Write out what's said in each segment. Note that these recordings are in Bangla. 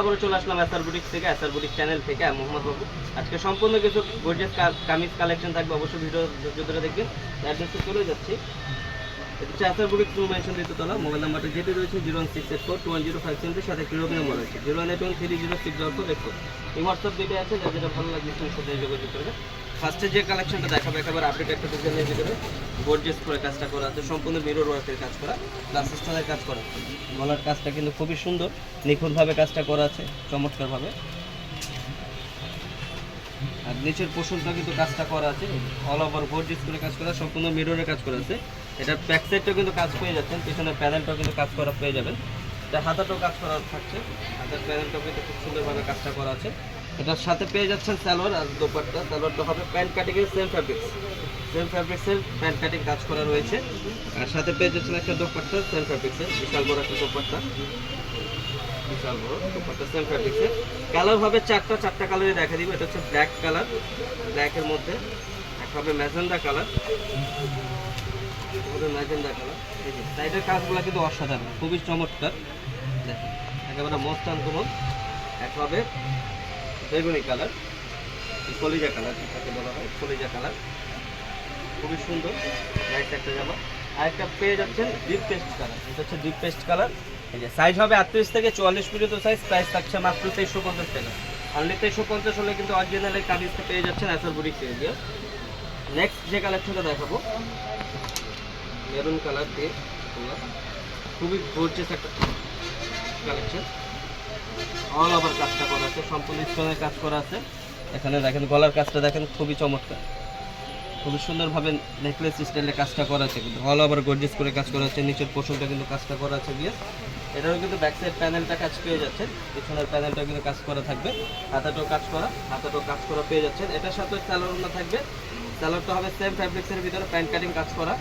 আবারও চলে আসলাম এসআর থেকে এসআর বুটিক চ্যানেল থেকে, মোহাম্মদ বাবু। আজকে সম্পূর্ণ কিছু গর্জিয়াস কামিজ কালেকশন থাকবে, অবশ্যই ভিডিও ধৈর্য ধরে দেখবেন। অ্যাড্রেসে চলে যাচ্ছি। হচ্ছে এসআর বুটিক টু মেনশন দ্বিতীয়তলা মোবাইল নাম্বারটা যেটি রয়েছে zero six eight one zero five seven সাথে কিরো নম্বর রয়েছে। Zero one three zero six double four এই হোয়াটসঅ্যাপ যেটা আছে, যার যেটা ভালো করবে ফার্স্টে যে কালেকশনটা দেখাবো, একেবারে আপডেট একটা ডিজাইনের ভিতরে গর্জিয়াস করে কাজটা করা আছে, সম্পূর্ণ মিরর ওয়ার্কের কাজ করা প্লাস স্টাইলের কাজ করা। গলার কাজটা কিন্তু খুবই সুন্দর, নিখুঁতভাবে কাজটা করা আছে, চমৎকারভাবে। আর নিচের পোষণটা কিন্তু কাজটা করা আছে অল ওভার গর্জিয়াস করে কাজ করা, সম্পূর্ণ মিররের কাজ করা আছে। এটার ব্যাক সাইডটাও কিন্তু কাজ পেয়ে যাচ্ছেন পিছনের প্যানেলটাও কিন্তু কাজ করা পেয়ে যাবেন। এটা হাতাটাও কাজ করা থাকছে, হাতের প্যানেলটাও কিন্তু খুব সুন্দরভাবে কাজটা করা আছে। এটার সাথে পেয়ে যাচ্ছেন স্যালোয়ার আর দোপাট্টা। স্যালোয়ারটা হবে প্যান্ট কাটিংয়ের সেম ফ্যাব্রিক্স সেম ফ্যাব্রিক্সের প্যান্ট কাটিং কাজ করা রয়েছে। আর সাথে পেয়ে যাচ্ছেন একটা দোপাট্টা সেম ফ্যাব্রিক্সের বিশাল বড় একটা দোপাট্টা। বিশাল বড় দোপাট্টা সেম ফ্যাব্রিক্সের কালার হবে চারটা চারটা কালারই দেখা দিব। এটা হচ্ছে ব্ল্যাক কালার ব্ল্যাকের মধ্যে একটা হবে ম্যাজেন্ডা কালার হবে ম্যাজেন্ডা কালার এই যে সাইডের কাজগুলো কিন্তু অসাধারণ। খুবই চমৎকার। দেখেন, একেবারে মোস্ট আনকমন। এক হবে বেগুনি কালার, কলিজা কালার যেটাকে বলা হয়, কলিজা কালার। খুবই সুন্দর নাইস একটা জামা। আর একটা পেয়ে যাচ্ছেন ডিপ পেস্ট কালার, এটা হচ্ছে ডিপ পেস্ট কালার। এই যে সাইজ হবে আটত্রিশ থেকে চুয়াল্লিশ পর্যন্ত সাইজ প্রাইস থাকছে মাত্র তেইশশো পঞ্চাশ টাকা। অনলি তেইশশো পঞ্চাশ হলে কিন্তু অরিজিনাল এই কামিজটা পেয়ে যাচ্ছেন অ্যাসার বুড়ি পেয়ে দিয়ে নেক্সট যে কালেকশনটা দেখাবো মেরুন কালার দিয়ে। খুবই গর্জিয়াস একটা কালেকশন অল ওভার কাজটা করা আছে, সম্পূর্ণ স্টোনের কাজ করা আছে। এখানে দেখেন, গলার কাজটা দেখেন, খুবই চমৎকার। খুবই সুন্দরভাবে নেকলেস স্টাইলে কাজটা করা আছে। কিন্তু অল ওভার গর্জিয়াস করে কাজ করা আছে, নিচের পোর্শনটা কিন্তু কাজটা করা আছে দিয়ে এটারও কিন্তু ব্যাক সাইড প্যানেলটা কাজ পেয়ে যাচ্ছেন। পিছনের প্যানেলটা কিন্তু কাজ করা থাকবে। হাতাটাও কাজ করা, হাতাটাও কাজ করা পেয়ে যাচ্ছেন। এটার সাথে স্যালোয়ারটা থাকবে। স্যালোয়ারটা হবে সেম ফ্যাব্রিক্সের ভিতরে প্যান্ট কাটিং কাজ করা।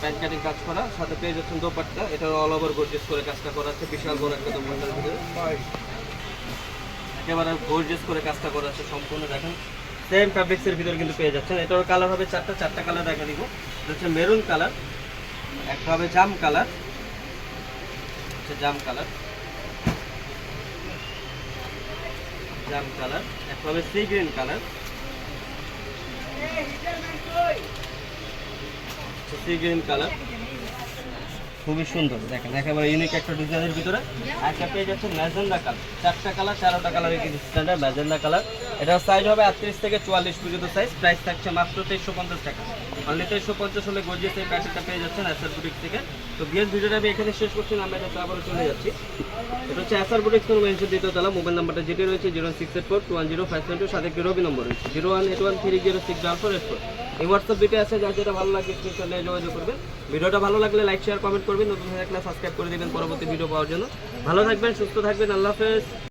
প্যান্ট কাটিং কাজ করা। সাথে পেয়ে যাচ্ছেন দোপাট্টা। এটা অল ওভার গর্জিয়াস করে কাজটা করা আছে। বিশাল বড় একটা দোপাট্টার ভিতরে। একেবারে গর্জিয়াস করে কাজটা করা আছে, সম্পূর্ণ দেখেন। সেম ফ্যাব্রিক্সের ভিতরে কিন্তু পেয়ে যাচ্ছেন। এটার কালার হবে চারটা চারটা কালার দেখা দিব হচ্ছে মেরুন কালার একটা হবে জাম কালার হচ্ছে জাম কালার জাম কালার একটা হবে sea green colour sea green colour খুবই সুন্দর। দেখেন, একেবারে ইউনিক একটা ডিজাইনের ভিতরে। একটা পেয়ে যাচ্ছে ম্যাজেন্ডা কালার চারটা কালার চারোটা কালারের কিন্তু স্ট্যান্ডার্ড ম্যাজেন্ডা কালার এটার সাইজ হবে আটত্রিশ থেকে চুয়াল্লিশ পর্যন্ত সাইজ প্রাইস থাকছে মাত্র তেইশশো পঞ্চাশ টাকা। অনলি তেইশশো পঞ্চাশ হলে গর্জিয়াস এই প্যাকেটটা পেয়ে যাচ্ছেন অ্যাসার বুটিক থেকে। তো বিএস ভিডিওটা আমি এখানে শেষ করছি না আমরা এটা আবারও চলে যাচ্ছি। এটা হচ্ছে অ্যাসার বুটিক কোনো মেনশন তলা। মোবাইল নাম্বারটা যেটি রয়েছে zero six eight four two one zero five seven two সাথে একটি রবি নম্বর রয়েছে। Zero one eight one three zero six double four eight four এই হোয়াটসঅ্যাপ ভিডিও আছে, যার যেটা ভালো লাগে স্ক্রিনশট নিয়ে যোগাযোগ করবেন। ভিডিওটা ভালো লাগলে লাইক শেয়ার কমেন্ট করবেন। নতুন থাকলে সাবস্ক্রাইব করে দিবেন পরবর্তী ভিডিও পাওয়ার জন্য। ভালো থাকবেন, সুস্থ থাকবেন। আল্লাহ হাফেজ।